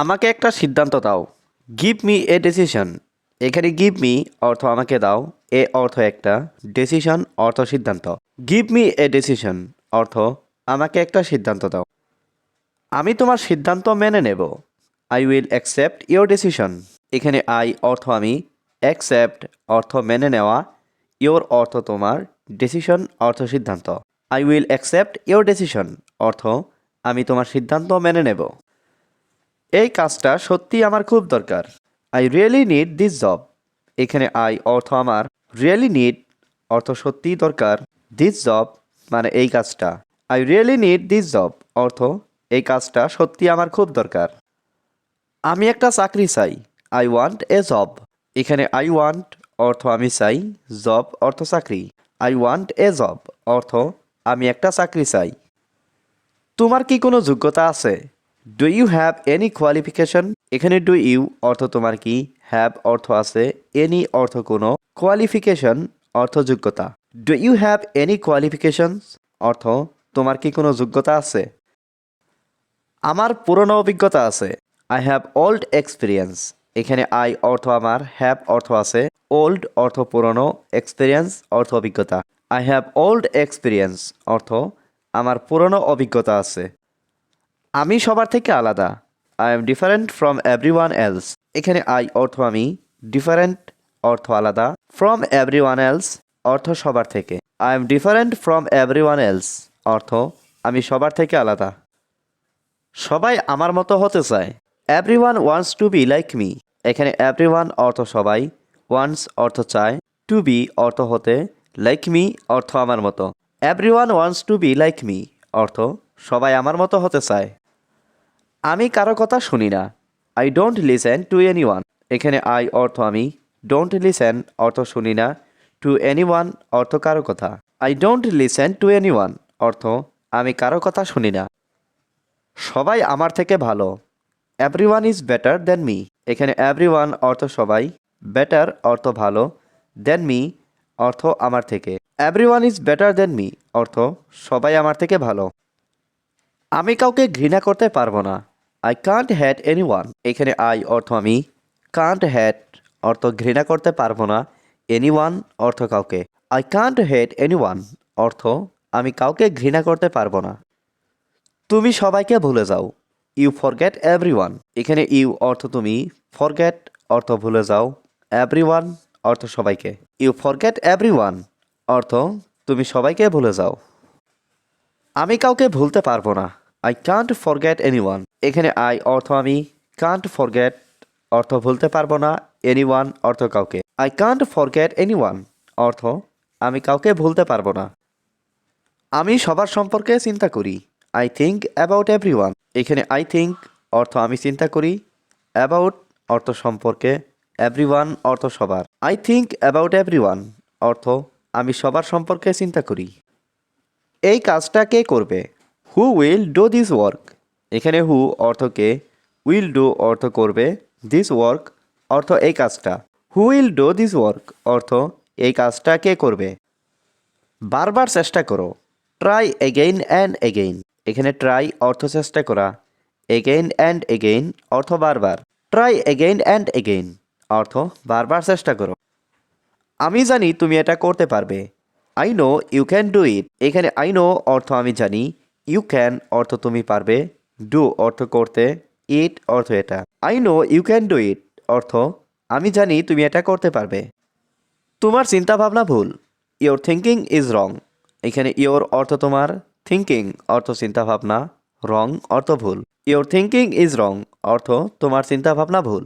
আমাকে একটা সিদ্ধান্ত দাও। গিভ মি এ ডিসিশন এখানে গিভ মি অর্থ আমাকে দাও। এ অর্থ একটা ডিসিশন অর্থ সিদ্ধান্ত। গিভ মি এ ডিসিশন অর্থ আমাকে একটা সিদ্ধান্ত দাও। আমি তোমার সিদ্ধান্ত মেনে নেব। I will accept your decision এখানে আই অর্থ আমি অ্যাকসেপ্ট অর্থ মেনে নেওয়া। ইয়োর অর্থ তোমার ডিসিশন অর্থ সিদ্ধান্ত। I will accept your decision অর্থ আমি তোমার সিদ্ধান্ত মেনে নেব। এই কাজটা সত্যি আমার খুব দরকার। I really need this job এখানে আই অর্থ আমার। রিয়েলি নিড অর্থ সত্যিই দরকার। দিস জব মানে এই কাজটা। I really need this job অর্থ এই কাজটা সত্যি আমার খুব দরকার। আমি একটা চাকরি চাই। আই ওয়ান্ট এ জব এখানে আই ওয়ান্ট অর্থ আমি চাই। জব অর্থ চাকরি। আই ওয়ান্ট এ জব অর্থ আমি একটা চাকরি চাই। তোমার কি কোনো যোগ্যতা আছে? Do you have any qualification এখানে ডু ইউ অর্থ তোমার কি? হ্যাভ অর্থ আছে। এনি অর্থ কোনো। কোয়ালিফিকেশন অর্থ যোগ্যতা। Do you have any qualification অর্থ, তোমার কি কোনো যোগ্যতা আছে? আমার পুরনো অভিজ্ঞতা আছে। আই হ্যাভ ওল্ড এক্সপিরিয়েন্স এখানে আই অর্থ আমার। হ্যাভ অর্থ আছে। ওল্ড অর্থ পুরনো। এক্সপিরিয়েন্স অর্থ অভিজ্ঞতা। আই হ্যাভ ওল্ড এক্সপিরিয়েন্স অর্থ, আমার পুরনো অভিজ্ঞতা আছে। আমি সবার থেকে আলাদা। I am different from everyone else এখানে আই অর্থ আমি ডিফারেন্ট অর্থ আলাদা। ফ্রম এভরি ওয়ান এলস অর্থ সবার থেকে। I am different from everyone else অর্থ আমি সবার থেকে আলাদা। সবাই আমার মতো হতে চায়। Everyone wants to be like me এখানে এভরি ওয়ান অর্থ সবাই ওয়ান্টস অর্থ চায়। টু বি অর্থ হতে লাইক মি অর্থ আমার মতো। Everyone wants to be like me অর্থ সবাই আমার মতো হতে চায়। আমি কারও কথা শুনি না। I don't listen to anyone এখানে আই অর্থ আমি। ডোন্ট লিসেন অর্থ শুনি না। টু এনি ওয়ান অর্থ কারও কথা। I don't listen to anyone অর্থ আমি কারও কথা শুনি না। সবাই আমার থেকে ভালো। Everyone is better than me এখানে এভরি ওয়ান অর্থ সবাই। বেটার অর্থ ভালো দেন মি অর্থ আমার থেকে। Everyone is better than me অর্থ সবাই আমার থেকে ভালো। আমি কাউকে ঘৃণা করতে পারব না। I can't hate anyone এখানে আই অর্থ আমি কান্ট হ্যাট অর্থ ঘৃণা করতে পারব না। এনি ওয়ান অর্থ কাউকে। I can't hate anyone অর্থ আমি কাউকে ঘৃণা করতে পারব না। তুমি সবাইকে ভুলে যাও। ইউ ফরগেট এভরি ওয়ান এখানে ইউ অর্থ তুমি ফরগেট অর্থ ভুলে যাও। এভরি ওয়ান অর্থ সবাইকে। ইউ ফরগেট এভরি ওয়ান অর্থ তুমি সবাইকে ভুলে যাও। আমি কাউকে ভুলতে পারব না। I can't forget anyone এখানে আই অর্থ আমি কান্ট ফরগেট অর্থ ভুলতে পারব না এনি ওয়ান অর্থ কাউকে। I can't forget anyone অর্থ আমি কাউকে ভুলতে পারব না। আমি সবার সম্পর্কে চিন্তা করি। I think about everyone এখানে আই থিঙ্ক অর্থ আমি চিন্তা করি। অ্যাবাউট অর্থ সম্পর্কে। এভরি ওয়ান অর্থ সবার। I think about everyone অর্থ আমি সবার সম্পর্কে চিন্তা করি। এই কাজটা কে করবে? Who will do this work এখানে হু অর্থকে উইল ডু অর্থ করবে দিস ওয়ার্ক অর্থ এই কাজটা। Who will do this work অর্থ এই কাজটা কে করবে? বারবার চেষ্টা করো। ট্রাই এগেইন অ্যান্ড এগেইন এখানে ট্রাই অর্থ চেষ্টা করা। এগেইন অ্যান্ড এগেইন অর্থ বারবার। ট্রাই এগেইন অ্যান্ড এগেইন অর্থ বারবার চেষ্টা করো। আমি জানি তুমি এটা করতে পারবে। I know you can do it এখানে আই নো অর্থ আমি জানি। ইউ ক্যান অর্থ তুমি পারবে ডু অর্থ করতে ইট অর্থ এটা। I know you can do it অর্থ আমি জানি তুমি এটা করতে পারবে। তোমার চিন্তা ভাবনা ভুল ইওর থিঙ্কিং ইজ রং এখানে ইওর অর্থ তোমার থিঙ্কিং অর্থ চিন্তা ভাবনা রং অর্থ ভুল। ইওর থিঙ্কিং ইজ রং অর্থ তোমার চিন্তা ভাবনা ভুল।